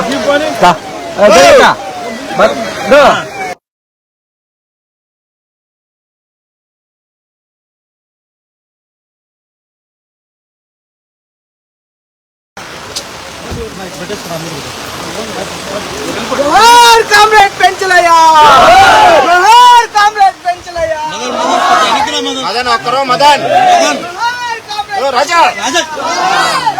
Tá. Vem cá. Não. जोहार comrade Penchalaiah जोहार comrade Penchalaiah Madan Madan Madan Madan Madan Raja Raja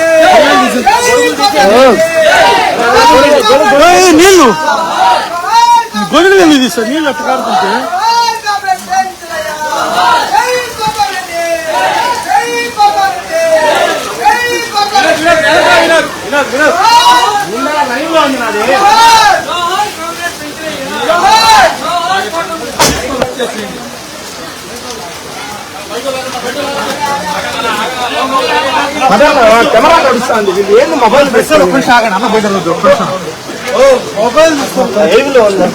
నీళ్ళు జై కోటరెడ్డి. జోహార్ జోహార్ కామ్రేడ్ పెంచలయ్యా జై కోటరెడ్డి. జై కోటరెడ్డి. గొడుగు నీళ్ళు తీస్తా నీళ్ళు కాడుతుంటే కెమెరా నడుస్తుంది. వీళ్ళు ఏంది మొబైల్ మొబైల్ ఏవిలో ఉంది?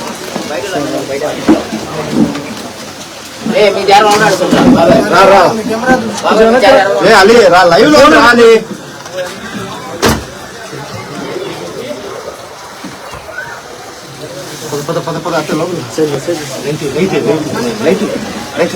అలీ రా లైవ్లో రా అలీ పద పద పద పద అట్లా లోపల లైట్ లైట్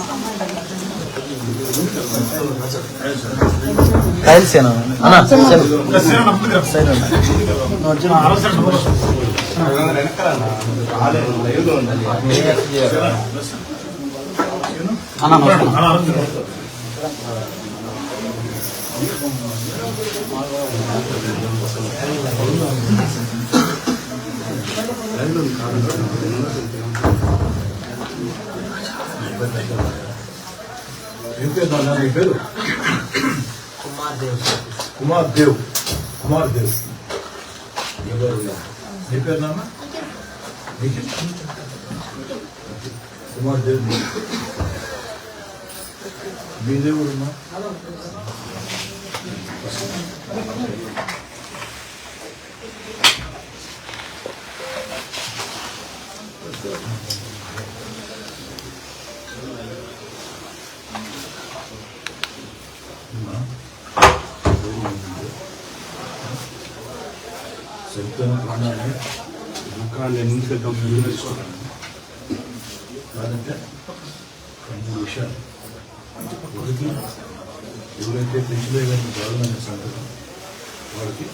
లైవ్లో ఉండాలి ఏం పేరు నాన్న నీ పేరు కుమార్ దేవ్ కుమార్ దేవ్ నీ పేరు నాన్న నీకే? కుమార్ దేవ్ మీ దేవుడు చనిపోయిన ప్రాణాన్ని దుఃఖాన్ని ఎన్నికల్లో ముందు వేసుకోవడానికి కాదంటే రెండు విషయాలు ఒకటి ఎవరైతే పెంచలే కానీ గవర్నమెంట్ సంతకం వాళ్ళకి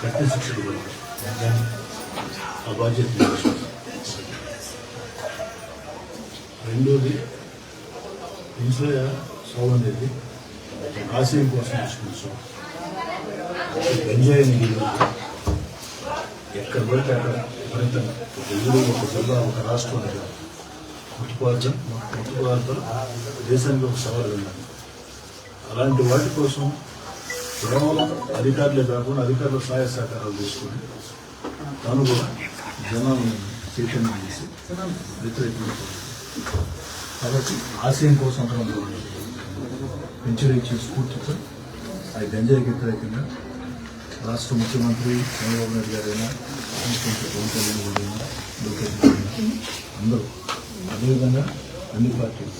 కఠిన శిక్షలు కూడా ఆ బాధ్యత రెండోది పెంచలే సాగు అనేది ఆశయం కోసం తీసుకున్న సాగు ఎంజాయ్ ఎక్కడ పడితే అక్కడ విపరీతంగా ఒక ఊరు ఒక జిల్లా ఒక రాష్ట్రం అనేది ముట్టుకోవాల్సిన ముట్టుకోవాల్సిన దేశానికి ఒక సవాలు ఉన్నది అలాంటి వాటి కోసం కేవలం అధికారులే కాకుండా అధికారుల సహాయ సహకారాలు తీసుకొని తాను కూడా జనాలను చైతన్యం చేసి వ్యతిరేకంగా కాబట్టి ఆశయం కోసం అక్కడ స్ఫూర్తితో ఆ గంజాయికి వ్యతిరేకంగా రాష్ట్ర ముఖ్యమంత్రి చంద్రబాబు నాయుడు గారైనా ముఖ్యమంత్రి పవన్ కళ్యాణ్ గారైనా లోకేష్ గారైనా అందరూ అదేవిధంగా అన్ని పార్టీలు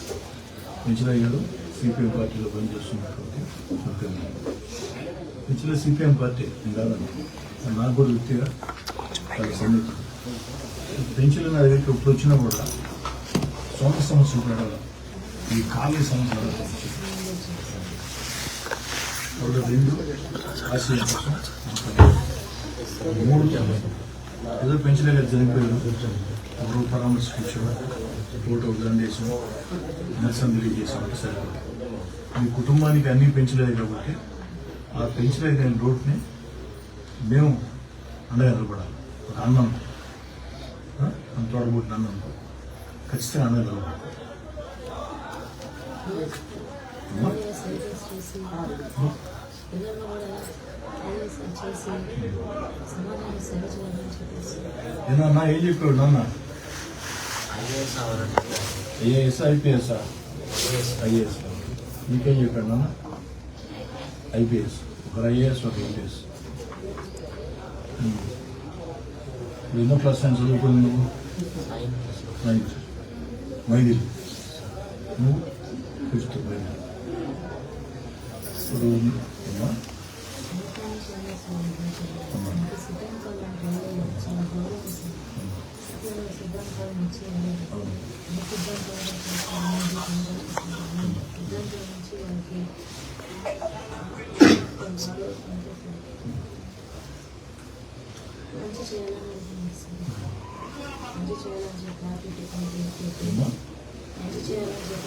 పెంచలయ్య గారు సిపిఎం పార్టీలో పనిచేస్తున్నటువంటి ముఖ్యమంత్రి పెంచలే సిపిఎం పార్టీ నేను కాదండి నాకు కూడా వ్యక్తిగా చాలా సన్నిహితం. పెన్షన్లు నా దగ్గరికి ఇప్పుడు వచ్చినా కూడా సొంత సమస్యలు కూడా ఈ ఖాళీ సమస్య ఒక రెండు ఆశయం మూడు ఏదో పెంచలే కదా చనిపోయారు ఎవరు పరామర్శించారు ఫోటో చేసాం నిరసన తెలియజేసామంటే సరిపోతుంది మీ కుటుంబానికి అన్నీ పెంచలేదు కాబట్టి ఆ పెంచలేని రోడ్ని మేము అండగా నిలబడాలి ఒక అన్నం అంత తోడబుట్టిన అన్నం ఖచ్చితంగా అండగా నిలబడాలి అమ్మా? పిల్లలు కూడా ఐఏఎస్ చేసి సమాజాన్ని సేవ చేయాలని చెప్పేసి ఏమన్నా ఏం చెప్పాడు నాన్న ఐఏఎస్. IPS IAS. నీకేం చెప్పాడు నాన్న? ఐపీఎస్. ఒకరు ఐఏఎస్ ఒక ఐపీఎస్. ఎన్నో క్లాస్ సైన్స్ చదువుకుని నువ్వు? నైన్త్. మైదిల్ నువ్వు? ఫిఫ్త్ మైదిల్ ఇప్పుడు అమ్మా సమాజాన్ని సేవ చేయాలి మనకి సిద్ధాంతాలు అంటే చాలా గౌరవిస్తాం సిద్ధాంతాలు నుంచి అవును. ఏ సిద్ధాంతాలు సిద్ధాంతాల నుంచి వాళ్ళకి కొంచెం ఆలోచన మంచి చేయాలని అనిపిస్తుంది మంచి చేయాలని చెప్పి ఆర్బిటీ కమిటీ పెట్టి అమ్మా మంచి చేయాలని చెప్పి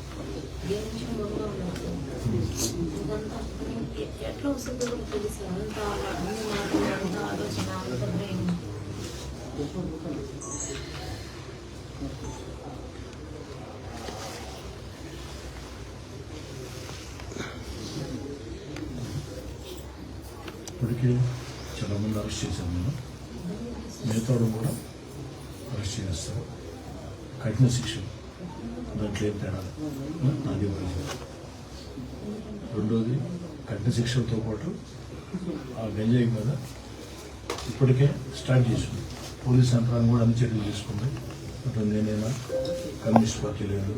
ఎట్లా వస్తుందో కూడా తెలుసు అంత అన్ని మాటలు అంత ఆలోచన అంత బ్రెయిన్ ఇప్పటికే చాలా మంది అరెస్ట్ చేశాను నేను మిగతా కూడా అరెస్ట్ చేస్తారు. కఠిన శిక్షలు దాంట్లో ఏం తేడా లేదు. రెండోది కఠిన శిక్షలతో పాటు ఆ గంజాయి మీద ఇప్పటికే స్టార్ట్ చేసింది. పోలీస్ యంత్రాంగం కూడా అన్ని చర్యలు తీసుకుంది. అటు నేనైనా? కమ్యూనిస్ట్ పార్టీ లేదు.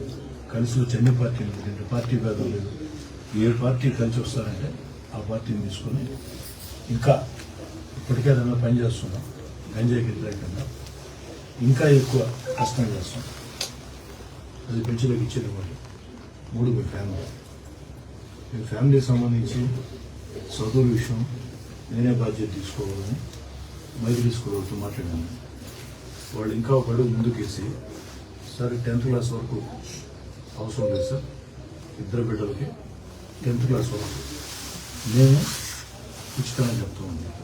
కలిసి వచ్చి అన్ని పార్టీలు రెండు పార్టీ భేదం లేదు. ఏ పార్టీ కలిసి వస్తారంటే ఆ పార్టీని తీసుకొని ఇంకా ఇప్పటికే దానిలో పనిచేస్తున్నాం గంజాయికి వ్యతిరేకంగా ఇంకా ఎక్కువ కష్టం చేస్తున్నాం. అది పెంచులకు ఇచ్చేది వాళ్ళు. మూడు మీ ఫ్యామిలీ. మీ ఫ్యామిలీకి సంబంధించి చదువు విషయం నేనే బాధ్యత తీసుకోవాలని మైకి తీసుకోవడంతో మాట్లాడాను. వాళ్ళు ఇంకా ఒక అడుగు ముందుకేసి సార్ టెన్త్ క్లాస్ వరకు అవసరం లేదు సార్. ఇద్దరు బిడ్డలకి టెన్త్ క్లాస్ వరకు నేను ఉచితంగా చెప్తూ ఉన్నాను.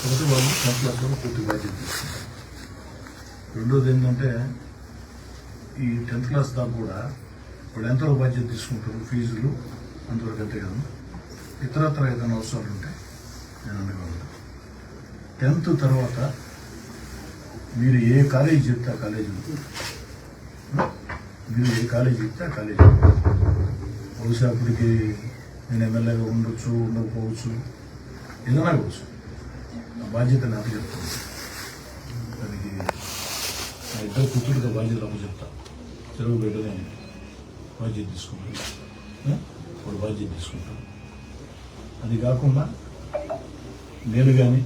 కాబట్టి వాళ్ళు టెన్త్ క్లాస్ వరకు పూర్తి బాధ్యత తీసుకుంటారు రెండోది ఏంటంటే ఈ టెన్త్ క్లాస్ దాకా కూడా ఇప్పుడు ఎంతవరకు బాధ్యత తీసుకుంటారు ఫీజులు అంతవరకు అంతే కదా. ఇతరత్ర ఏదైనా అవసరాలు ఉంటే నేను అండగా టెన్త్ తర్వాత మీరు ఏ కాలేజీ చెప్తే ఆ కాలేజీ మీరు ఏ కాలేజీ చెప్తే ఆ కాలేజీ బహుశా అప్పటికి నేను ఎమ్మెల్యేగా ఉండొచ్చు ఉండకపోవచ్చు ఏదైనా కావచ్చు. నా బాధ్యత నాకు చెప్తాను. దానికి నా ఇద్దరు కూతురుగా బాధ్యత నాకు చెప్తా చెరువు బిడ్డనే బాధ్యత తీసుకుంటాను ఆ? వాడు బాధ్యత తీసుకుంటాను అది కాకుండా నేను కానీ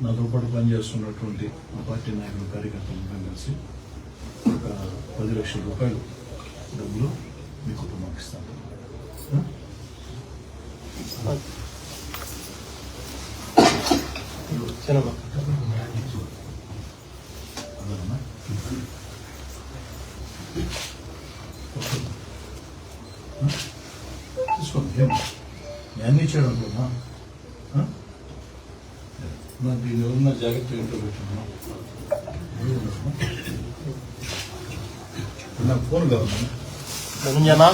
నాతో పాటు పనిచేస్తున్నటువంటి మా పార్టీ నాయకులు కార్యకర్తలు అందరం కలిసి ఒక పది లక్షల రూపాయలు డబ్బులు మీ కుటుంబానికి ఇస్తాను ఆ? అదమ్మా. ఓకే. ఆ? తీసుకోండి ఏం? నేను అన్ని ఇచ్చాడు అనుకున్నా ఆ? మరి దీని ఎవరన్నా జాగ్రత్త ఇంట్లో పెట్టుకున్నా నాకు ఫోన్ కావాలి ధనంజనా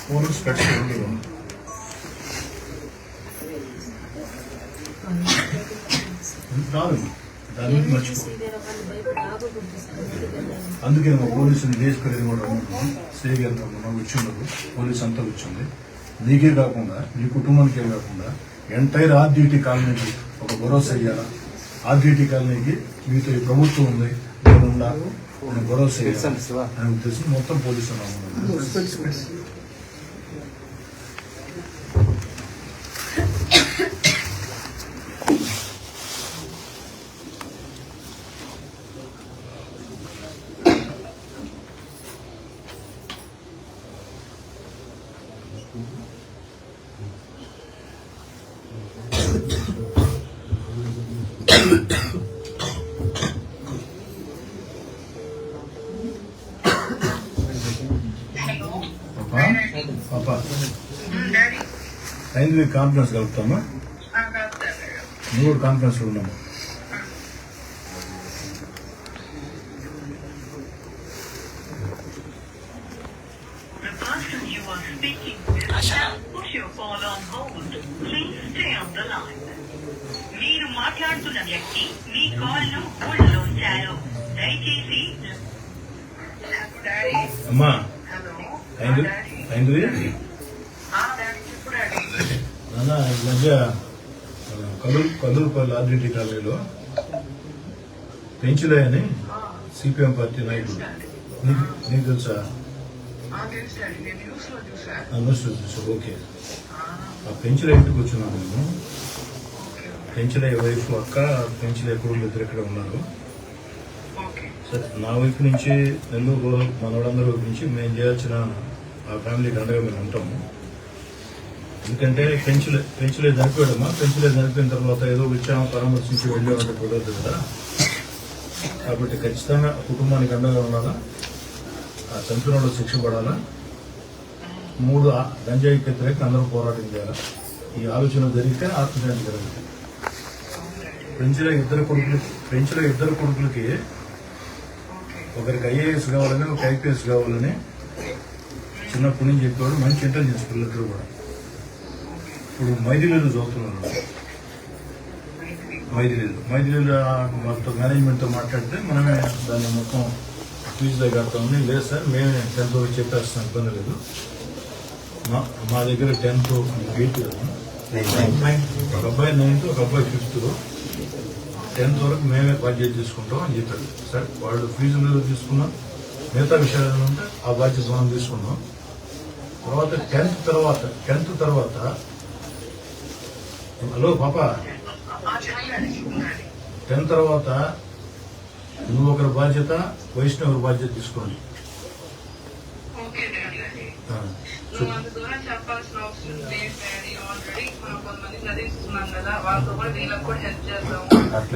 ఫోన్ స్పెట్స్ రెండు కాదు దాని మర్చిపో. అందుకే మా పోలీసులు నేర్చుకునేది కూడా ఉన్నాం స్టే గారు వచ్చిండదు పోలీస్ అంతా వచ్చింది. నీకే కాకుండా నీ కుటుంబానికే కాకుండా ఎంటైర్ ఆర్డీటీ కాలనీకి ఒక భరోసా ఇయ్యాలా? ఆర్టీటీ కాలనీకి మీతో ఈ ప్రభుత్వం ఉంది నేను తెలుసండి శివ. అని ఉద్దేశం మొత్తం పోలీసు పాపా పాపా అయింది మీకు కాన్ఫరెన్స్ కలుపుతామా నువ్వు కూడా కాన్ఫరెన్స్ ఉన్నాము నాన్న ఈ మధ్య కల్లూరు కల్లూరుపల్లి ఆర్డిటీ పెంచులే అని సిపిఎం పార్టీ నాయకుడు. నీకు నీకు తెలుసా? Sir okay. ఆ పెంచుల ఇంటికి వచ్చినాను నేను పెంచులే వైఫ్ అక్క పెంచులే కొడుకులు ఇద్దరు ఇక్కడ ఉన్నారు. సరే నా వైపు నుంచి నెల్లూరు మనవాళ్ళందరి వైపు నుంచి మేము చేయాల్సిన ఆ ఫ్యామిలీకి అండగా మేము ఉంటాము. ఎందుకంటే పెంచులే పెంచులే చనిపోయాడమ్మా. పెంచులే చనిపోయిన తర్వాత ఏదో వచ్చాము పరామర్శించి వెళ్ళామంటే కుదరదు కదా. కాబట్టి ఖచ్చితంగా కుటుంబానికి అండగా ఉండాలా? ఆ చంపిన శిక్ష పడాలా? మూడు గంజాయి గంజాయికి వ్యతిరేకంగా అందరూ పోరాటం చేయాలి? ఈ ఆలోచన జరిగితే ఆత్మహత్య జరుగుతుంది. పెంచుల ఇద్దరు కొడుకులు పెంచుల ఇద్దరు కొడుకులకి ఒకరికి ఐఏఎస్ కావాలని ఒక ఐపీఎస్ కావాలని చిన్నప్పటి నుంచి చెప్పేవాడు మంచి ఇంటెలిజెన్స్ పిల్లలిద్దరు కూడా. ఇప్పుడు మైదిలీలు చదువుతున్నారు. మైదిలీలు మైదిలీలు మొత్తం మేనేజ్మెంట్తో మాట్లాడితే మనమే దాన్ని మొత్తం ఫీజులో కడతామని లేదు సార్ మేమే టెన్త్ వరకు చెప్పేస్తాం ఇబ్బంది లేదు. మా మా దగ్గర టెన్త్ ఎయిత్ ఒక అబ్బాయి నైన్త్ ఒక అబ్బాయి ఫిఫ్త్ టెన్త్ వరకు మేమే బాధ్యత తీసుకుంటాం అని చెప్పాడు. సరే వాళ్ళు ఫీజు మీద తీసుకున్నాం. మిగతా విషయాలు ఏమైనా ఉంటే ఆ బాధ్యత మనం తీసుకున్నాం. తర్వాత టెన్త్ తర్వాత టెన్త్ తర్వాత హలో పాప. టెన్త్ తర్వాత నువ్వు ఒకరి బాధ్యత వైష్ణవ్ ఒకరి బాధ్యత తీసుకోండి.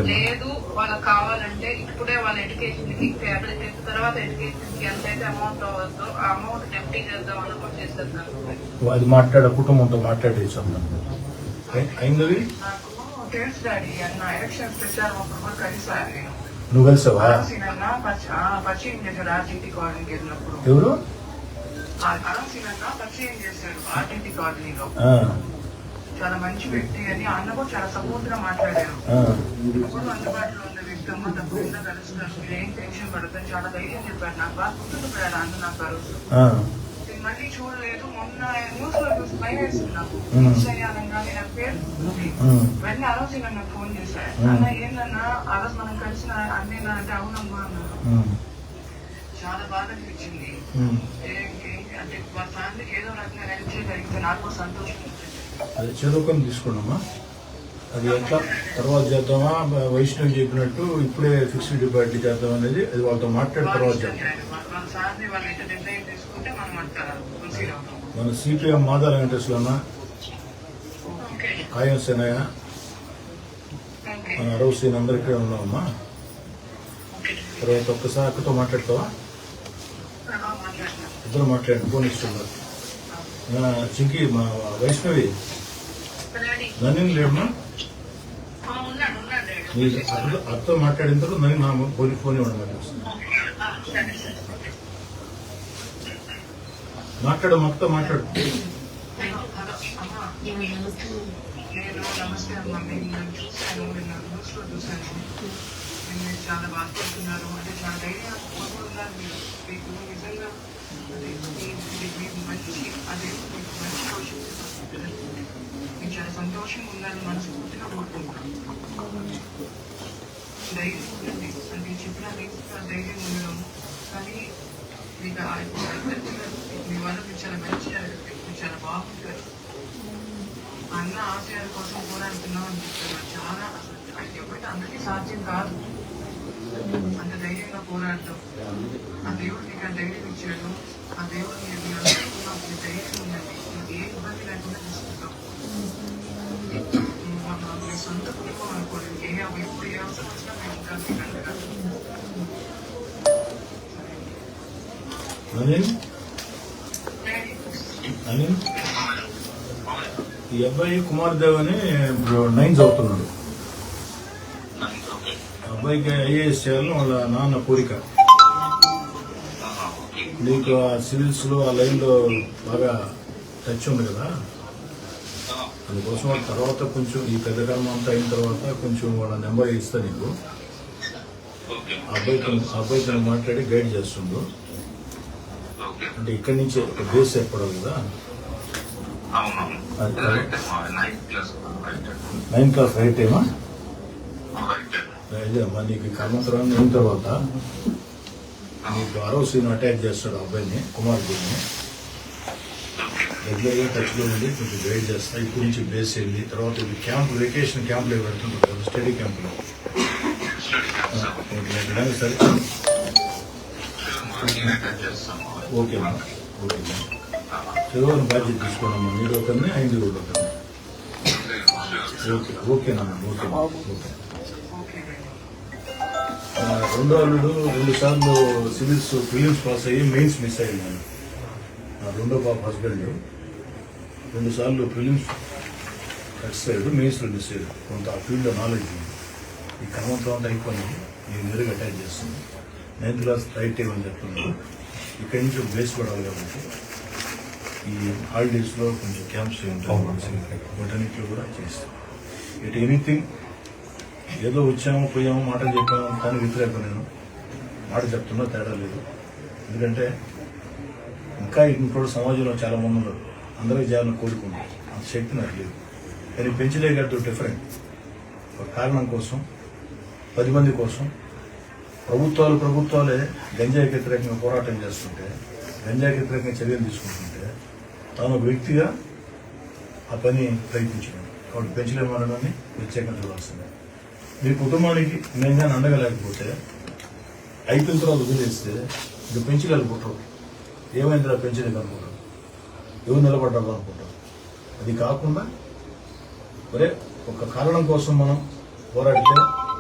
లేదు వీళ్ళకి కావాలంటే ఇప్పుడే వాళ్ళ ఎడ్యుకేషన్కి టెన్త్ తర్వాత ఎడ్యుకేషన్కి ఎంతైతే అమౌంట్ అవ్వద్దో ఆ అమౌంట్ డెప్టీ చేద్దాం అని కూడా చేసేద్దాం. అది మాట్లాడ కుటుంబంతో మాట్లాడేసాం అయింది నాకు తెలుసు డాడీ అన్న ఎలక్షన్ ప్రచారం అప్పుడు కూడా కలిసాను నేను నువ్వు కలిసావా? ఎవరు? చాలా మంచి వ్యక్తి అని అన్న కూడా చాలా సపోర్ట్గా మాట్లాడారు అందుబాటులో ఉన్న వ్యక్తి అమ్మ తప్పకుండా కలుస్తాను. మీరు ఏం టెన్షన్ పడతాను చాలా ధైర్యం చెప్పారు. నాకు బాగా గుర్తుండిపోయాడు అన్న నాకు మళ్ళీ చూడలేదు. మొన్న న్యూస్లో చూసి భయం వేసింది నాకు మ్మ్. న్యూస్ అనగానే నా పేరు. వెంటనే ఆ రోజు నన్ను ఫోన్. అన్న ఏందన్నా ఆ రోజు మనం కలిసిన అన్నేనా అంటే అవునమ్మా అన్నారు. చాలా బాధ అనిపించింది. అంటే మా ఫ్యామిలీకి ఏదో రకంగా హెల్ప్ చేయగలిగితే నాకు కూడా సంతోషం ఉంటుంది అది చదువుకొని తీసుకున్నామా అది ఎట్లా? తర్వాత చేద్దామా? వైష్ణవి చెప్పినట్టు ఇప్పుడే ఫిక్స్డ్ డిపాజిట్ చేద్దాం అనేది అది వాళ్ళతో మాట్లాడి తర్వాత చేద్దాం. మన సిపిఎం మాదా వెంకటేశ్వరన్న కాయం సేనయ్య మన అరవ సీన్ అందరు ఇక్కడే ఉన్నామమ్మా తర్వాత ఒక్కసారి అక్కతో మాట్లాడతావా? ఇద్దరు మాట్లాడండి ఫోన్ ఇస్తున్నారు. మన చింకి మా వైష్ణవి నన్ను లేడమ్మా. నీ అత్తతో అత్తతో మాట్లాడిన తర్వాత నన్ను నా ఫోన్ ఫోన్ ఇవ్వండి మరి. సరే. మాట్లాడు మొత్తం మాట్లాడు. అమ్మా నేను నమస్తే అమ్మ నేను చూశాను నేను న్యూస్ చూశాను నేను మీరు చాలా బాధపడుతున్నారు అంటే చాలా ధైర్యం ఉన్నారు మీరు మీకు నిజంగా మీకు మంచి అదే మీకు మంచి మీకు చాలా సంతోషంగా ఉందని మనస్ఫూర్తిగా కోరుకుంటున్నాను ధైర్యం ఉంటుంది అంటే ధైర్యం ఉండడం కానీ మీకు మీ వల్ల చాలా మంచి చాలా బాగుంటారు అన్న ఆశయాల కోసం పోరాడుతున్నాం అని చెప్తున్నారు చాలా అసలు అది ఎవరికి అందరికీ సాధ్యం కాదు అంత ధైర్యంగా పోరాడతాం ఆ దేవుడు మీకు ఆ ధైర్యం ఇచ్చాడు ఆ దేవుడు మీరు మీ అందరికీ మాకు ధైర్యం ఉందండి మీకు ఏ ఇబ్బంది లేకుండా తీసుకుంటాం మా- మీ సొంత కుటుంబం అనుకోండి ఏ ఎప్పుడు ఏ అవసరం వచ్చినా మేము ఉంటాం మీకు అనిల్? అనిల్? ఈ అబ్బాయి కుమార్ దేవ్ అని నైన్ చదువుతున్నాడు. అబ్బాయికి ఐఏఎస్ చేయాలని వాళ్ళ నాన్న కోరిక. నీకు ఆ సివిల్స్లో ఆ లైన్లో బాగా టచ్ ఉంది కదా? అందుకోసం వాళ్ళ తర్వాత కొంచెం ఈ పెద్ద కర్మ అంతా అయిన తర్వాత కొంచెం వాళ్ళ నెంబర్ ఇస్తా నీకు. అబ్బాయి అబ్బాయితో తను అబ్బాయితో మాట్లాడి గైడ్ చేస్తుండు. అంటే ఇక్కడి నుంచి ఒక బేస్ ఏర్పడాలి కదా? నైన్త్ క్లాస్ రైట్ అదే అమ్మా నీకు ఈ కర్మంతరాన్ని అయిన తర్వాత నీకు ఆరో సీన్ అటాక్ చేస్తాడు అబ్బాయిని కుమార్ దీన్ని రెగ్యులర్గా టచ్లో ఉండి కొంచెం గైడ్ చేస్తా. ఇప్పటి నుంచి బేస్ అయింది తర్వాత ఇది క్యాంప్ వెకేషన్ క్యాంప్లో పెడుతుంటారు కదా స్టడీ క్యాంప్లో ఎక్కడానికి సరే. Okay madam. ఓకే చదువుని బాధ్యత తీసుకోనమ్మా మీరు ఒకరిని ఐదు కూడా ఒకరిని ఓకే ఓకేనమ్మా ఓకే ఓకే. రెండో అల్లుడు రెండు సార్లు సివిల్స్ ఫిలిమ్స్ పాస్ అయ్యి మెయిన్స్ మిస్ అయ్యింది నేను నా రెండో పాప హస్బెండ్. రెండు సార్లు ఫిలిమ్స్ సక్సెస్ అయ్యాడు మెయిన్స్లో మిస్ అయ్యాడు. కొంత ఆ ఫీల్డ్లో నాలెడ్జ్ ఉంది. ఈ క్రమంతో అంతా అయిపోయింది. నేను నేరుగా అటాచ్ చేస్తుంది నైన్త్ క్లాస్ రైట్ టైం అని చెప్తున్నాను ఇక్కడి నుంచి బేస్ పడాలి కాబట్టి ఈ హాలిడేస్లో కొంచెం క్యాంప్స్ ఉంటాయి వాటన్నిటిలో కూడా చేస్తాం. ఇట్ ఎనీథింగ్ ఏదో వచ్చాము పోయాము మాటలు చెప్పాము కానీ వ్యతిరేకం నేను. మాట చెప్తున్నా తేడా లేదు. ఎందుకంటే ఇంకా ఇంట్లో సమాజంలో చాలా మంది ఉన్నారు. అందరికీ చేయాలని కోరుకుంటారు అంత శక్తి నాకు లేదు. కానీ పెంచలే గారితో డిఫరెంట్ ఒక కారణం కోసం పది మంది కోసం ప్రభుత్వాలు ప్రభుత్వాలే గంజాయికి వ్యతిరేకంగా పోరాటం చేస్తుంటే గంజాయికి వ్యతిరేకంగా చర్యలు తీసుకుంటుంటే తాను ఒక వ్యక్తిగా ఆ పని ప్రయత్నించాను కాబట్టి పెంచలేమనడాన్ని ప్రత్యేకంగా చూడాల్సిందే. మీ కుటుంబానికి నేను కానీ అండగలేకపోతే అయిపోయిన తర్వాత వదిలేస్తే ఇక పెంచలేదు ఏమైందిరా పెంచలేదు అనుకుంటారు? ఎవరు నిలబడ్డారు అనుకుంటారు? అది కాకుండా ఒరే ఒక కారణం కోసం మనం పోరాడితే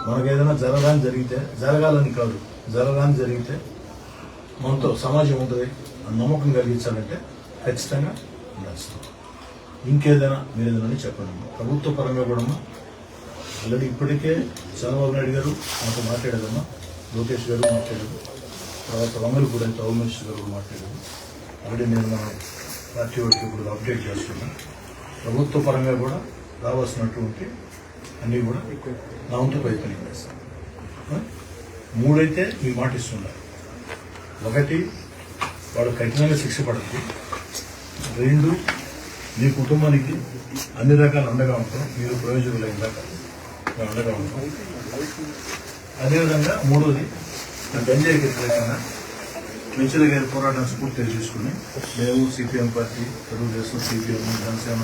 మనకు ఏదైనా జరగాని జరిగితే జరగాలని కాదు జరగాని జరిగితే మనతో సమాజం ఉంటుంది అని నమ్మకం కలిగించాలంటే ఖచ్చితంగా ఉండాల్సింది. ఇంకేదైనా మీరు ఏదైనా చెప్పండి. ప్రభుత్వ పరంగా కూడా ఆల్రెడీ ఇప్పటికే చంద్రబాబు నాయుడు గారు మాతో మాట్లాడేదమ్మా లోకేష్ గారు మాట్లాడారు. తర్వాత వంగలపూడి కూడా హోమ్ మినిస్టర్ గారు కూడా మాట్లాడారు. ఆల్రెడీ నేను మన పార్టీ వారికి ఇప్పుడు అప్డేట్ చేస్తున్నాను. ప్రభుత్వ పరంగా కూడా రావాల్సినటువంటి అన్నీ కూడా నా వంతు ప్రయత్నం చేస్తాను మూడైతే మీ మాట ఇస్తున్నారు. ఒకటి వాడు కఠినంగా శిక్ష పడుతుంది రెండు మీ కుటుంబానికి అన్ని రకాల అండగా ఉంటాం. మీరు ప్రయోజకులైన దాకా మేము అండగా ఉంటాం. అదేవిధంగా మూడోది నా గంజాయికి వ్యతిరేకంగా మించుల గారి పోరాటం స్ఫూర్తిగా తీసుకుని మేము CPM party Telugu Desam CPM Janasena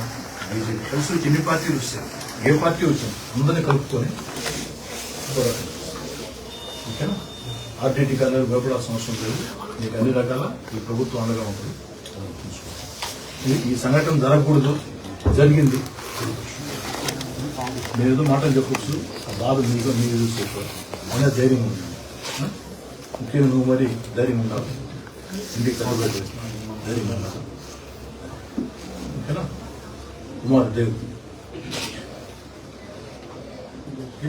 BJP కలిసి వచ్చి ఎన్ని పార్టీలు వస్తాయి. ఏ పార్టీ వచ్చింది అందరినీ కలుపుకొని పోరాటం. ఓకేనా? ఆర్టీటీ కానీ భయపడాల్సిన అవసరం లేదు. మీకు అన్ని రకాల ఈ ప్రభుత్వం అండగా ఉంటుంది. ఈ- సంఘటన జరగకూడదు. జరిగింది. మీరు ఏదో మాటలు చెప్పచ్చు. ఆ బాధ మీకు మీరు చూసుకోవాలి. అయినా ధైర్యం ఉంది. ముఖ్యంగా నువ్వు మరి ధైర్యం ఉండాలి. ఇంటికి ధైర్యం ఉండాలి. ఓకేనా? కుమార్ దేవ్ ఓకే?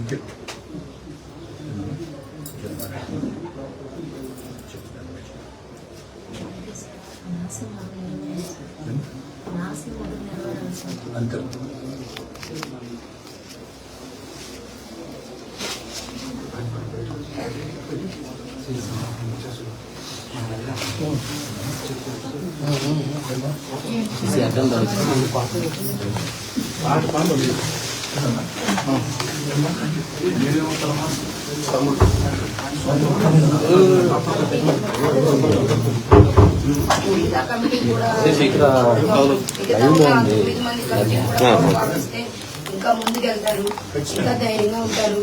ఓకే. నాశనం నెరవేరాలి నాశనం మొదలు నెరవేరాలి సార్ అంతే ఇది అర్థం కాదు ఇంకా ముందుకెళ్తారు. ఇంకా ధైర్యంగా ఉంటారు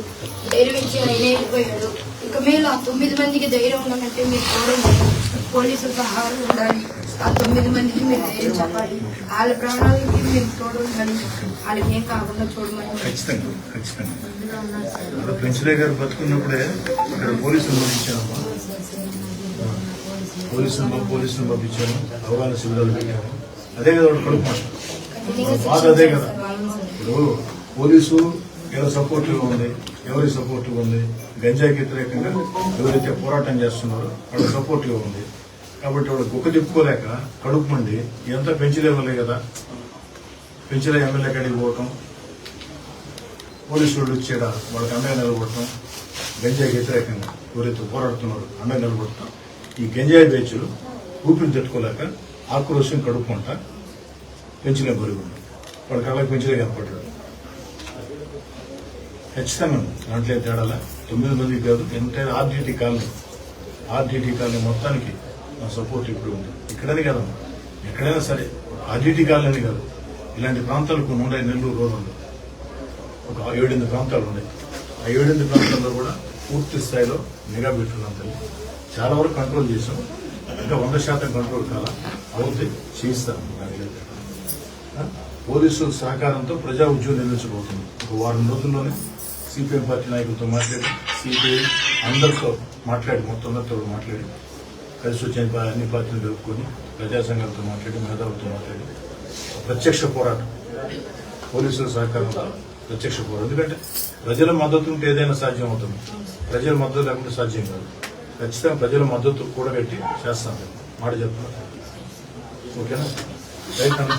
ధైర్యం ఇచ్చి ఆయన వెళ్ళిపోయాడు ఇంకా మేము ఆ తొమ్మిది మందికి ధైర్యం ఉండాలంటే మీరు చూడండి పోలీసులు సహాయం ఉండాలి. ఆ తొమ్మిది మందికి మీరు ధైర్యం చెప్పాలి? వాళ్ళ ప్రాణాలకి మీరు చూడాలి వాళ్ళకి ఏం కాకుండా చూడమని ఖచ్చితంగా ఖచ్చితంగా. ఇప్పుడు పెంచలే గారు బతుకున్నప్పుడే ఇక్కడ పోలీసులు పంపించాము పోలీసులు పోలీసులు పంపించాము అవగాహన శిబిరాలు పెట్టాము అదే కదా వాడు కడుపు. బాధ అదే కదా. ఇప్పుడు పోలీసు ఎవరి సపోర్టివ్ ఉంది ఎవరి సపోర్టివ్ ఉంది గంజాయికి వ్యతిరేకంగా ఎవరైతే పోరాటం చేస్తున్నారో వాళ్ళ సపోర్టివ్ ఉంది. కాబట్టి వాడు కుక్క తిప్పుకోలేక కడుపు మండి ఎంత పెంచలేవలే కదా. పెంచలే ఎమ్మెల్యే కాడికి పోవటం పోలీసు వాళ్ళు వచ్చేడ వాళ్ళకి అండగా నిలబడటం గంజాయి వ్యతిరేకంగా ఎవరైతే పోరాడుతున్నారో అండగా నిలబడటం. ఈ గంజాయి బేచ్లు ఊపిరి తట్టుకోలేక ఆక్రోశం కడుక్కుంటా పెంచలే బరువు వాళ్ళ కళ్ళకి పెంచలే కనపడ్డాడు ఖచ్చితంగా దాంట్లో తేడాల? తేడాలా తొమ్మిది మంది కాదు entire RDT colony RDT colony మొత్తానికి నా సపోర్ట్ ఇప్పుడు ఉంది. ఇక్కడనే కాదమ్మా ఎక్కడైనా సరే ఆర్డిటి కాలనీ కాదు. ఇలాంటి ప్రాంతాలు కొన్ని ఉన్నాయి నెల్లూరు రోడ్లు ఒక ఏడెనిమిది ప్రాంతాలు ఉన్నాయి. ఆ ఏడెనిమిది ప్రాంతాల్లో కూడా పూర్తి స్థాయిలో నిఘా పెట్టుకున్నాం తల్లి. చాలా వరకు కంట్రోల్ చేసాం ఇంకా వంద శాతం కంట్రోల్ కాల అవుతుంది చేయిస్తాం. పోలీసుల సహకారంతో ప్రజా ఉద్యోగం నిర్మించబోతుంది. ఒక వారం రోజుల్లోనే సిపిఎం పార్టీ నాయకులతో మాట్లాడి సిపిఐ అందరితో మాట్లాడి మొత్తం అందరితో మాట్లాడి కలిసి వచ్చిన అన్ని పార్టీలు కలుపుకొని ప్రజా సంఘాలతో మాట్లాడి మేధావులతో మాట్లాడి ప్రత్యక్ష పోరాటం పోలీసుల సహకారంతో ప్రత్యక్ష పోరాటం. ఎందుకంటే ప్రజల మద్దతు ఉంటే ఏదైనా సాధ్యం అవుతుంది. ప్రజల మద్దతు లేకుండా సాధ్యం కాదు. ఖచ్చితంగా ప్రజల మద్దతు కూడగట్టి చేస్తాం. మాట చెప్తున్నా. ఓకేనా? రైట్ అన్న.